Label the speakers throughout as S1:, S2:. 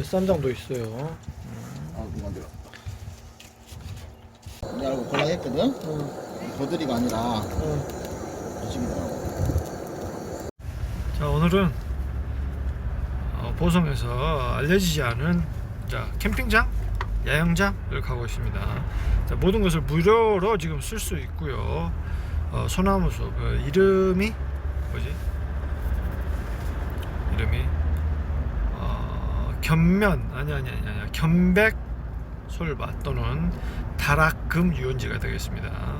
S1: 뱃쌈장도 있어요.
S2: 아, 그거 만들어. 우리 알고 골라 했거든?
S1: 어,
S2: 버들이가 아니라
S1: 어. 자 오늘은 어, 보성에서 알려지지 않은 자 캠핑장, 야영장을 가고 있습니다. 자, 모든 것을 무료로 지금 쓸 수 있고요. 어, 소나무 숲 어, 이름이 뭐지? 이름이 어, 견면 아니 아니 아니 아니 견백 솔밭 또는 다락금 유원지가 되겠습니다.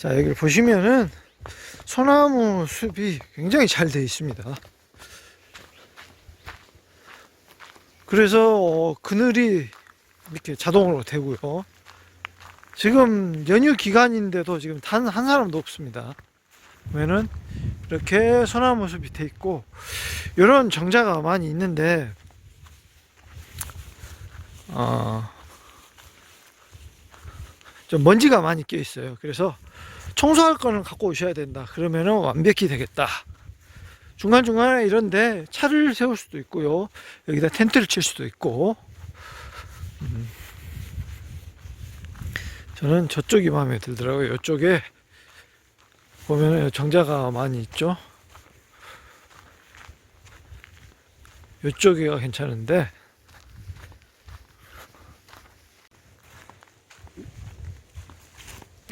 S1: 자 여기를 보시면은 소나무 숲이 굉장히 잘 되어 있습니다. 그래서 어, 그늘이 이렇게 자동으로 되고요. 지금 연휴 기간인데도 지금 단 한 사람도 없습니다. 보면은 이렇게 소나무 숲이 돼 있고 이런 정자가 많이 있는데 어, 좀 먼지가 많이 껴 있어요. 그래서 청소할 거는 갖고 오셔야 된다. 그러면은 완벽히 되겠다. 중간중간에 이런데 차를 세울 수도 있고요. 여기다 텐트를 칠 수도 있고. 음. 저는 저쪽이 마음에 들더라고요. 이쪽에 보면은 정자가 많이 있죠. 이쪽이가 괜찮은데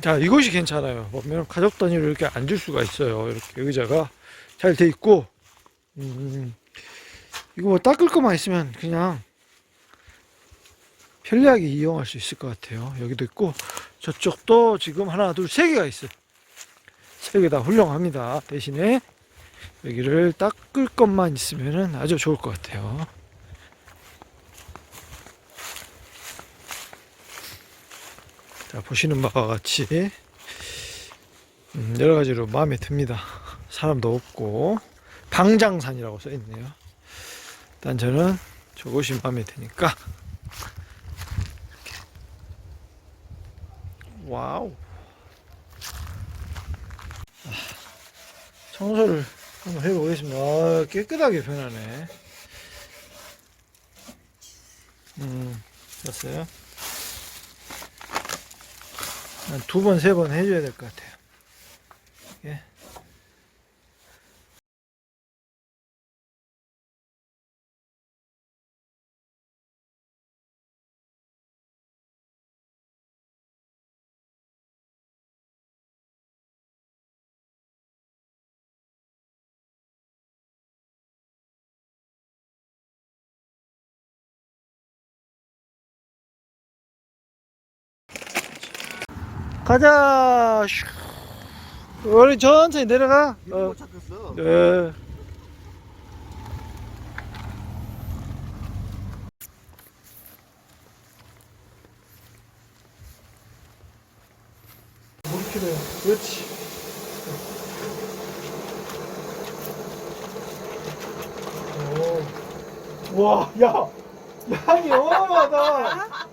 S1: 자 이곳이 괜찮아요. 보면 가족 단위로 이렇게 앉을 수가 있어요. 이렇게 의자가 잘 돼 있고. 음, 이거 뭐 닦을 것만 있으면 그냥 편리하게 이용할 수 있을 것 같아요. 여기도 있고. 저쪽도 지금 하나 둘 세 개가 있어요. 세 개 다 훌륭합니다. 대신에 여기를 닦을 것만 있으면 아주 좋을 것 같아요 자 보시는 바와 같이 음, 여러 가지로 마음에 듭니다. 사람도 없고 방장산이라고 써 있네요. 일단 저는 저곳이 마음에 드니까. 와우 아, 청소를 한번 해보겠습니다. 아, 깨끗하게 변하네. 음, 됐어요. 한두 번, 세 번 해줘야 될 것 같아요. 예. 가자. 슈. 우리 천천히 내려가. 어.
S2: 찾겠어.
S1: 예. 물 필요해. 그렇지. 오. 와, 야. 양이 어마어마하다.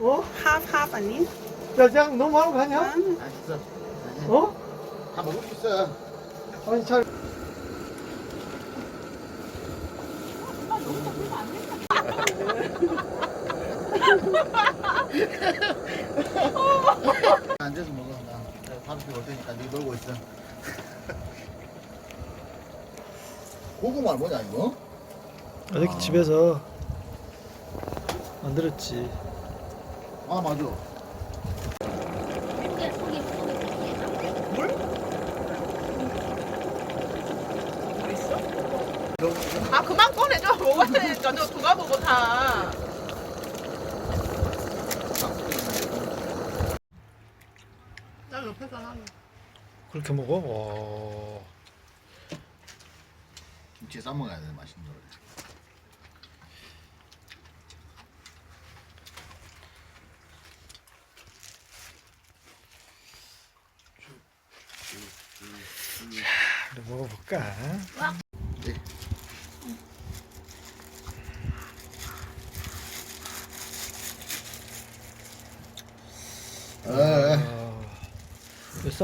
S1: 어?
S3: 하프 아니?
S1: 야, 양 너무 많은 거 아니야?
S2: 맛있어.
S1: 어?
S2: 다 먹을 수 있어.
S1: 아니, 잘.
S2: 앉아서 먹어. 나 바로 올 테니까 네 놀고 있어. 고구마 뭐냐 이거?
S1: 어저께 집에서 만들었지.
S2: 아 맞아.
S3: 아 그만 꺼내줘 돼 저녁 누가 보고 다나 옆에서 하는
S1: 그렇게 먹어? 와.
S2: 김치에 싸 먹어야 돼 맛있는 걸.
S1: 그래, 먹어볼까?
S2: 네.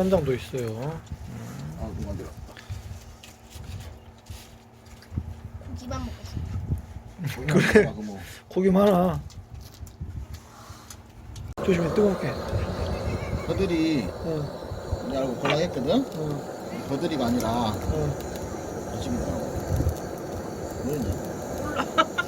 S1: 아, 쌈장도 있어요.
S2: 아 그만 들어.
S3: 고기만 먹고 싶어
S2: 그래. 그 뭐.
S1: 고기 많아. 조심해, 뜨겁게.
S2: 버들이
S1: 어,
S2: 내가 알고 골라 했거든.
S1: 어,
S2: 버들이가 아니라
S1: 어.
S2: 아침이더라고. 뭐였냐?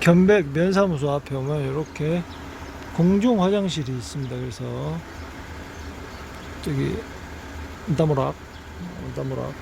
S1: 견백 면사무소 앞에 오면 이렇게 공중 화장실이 있습니다. 그래서 저기 은다무락, 은다무락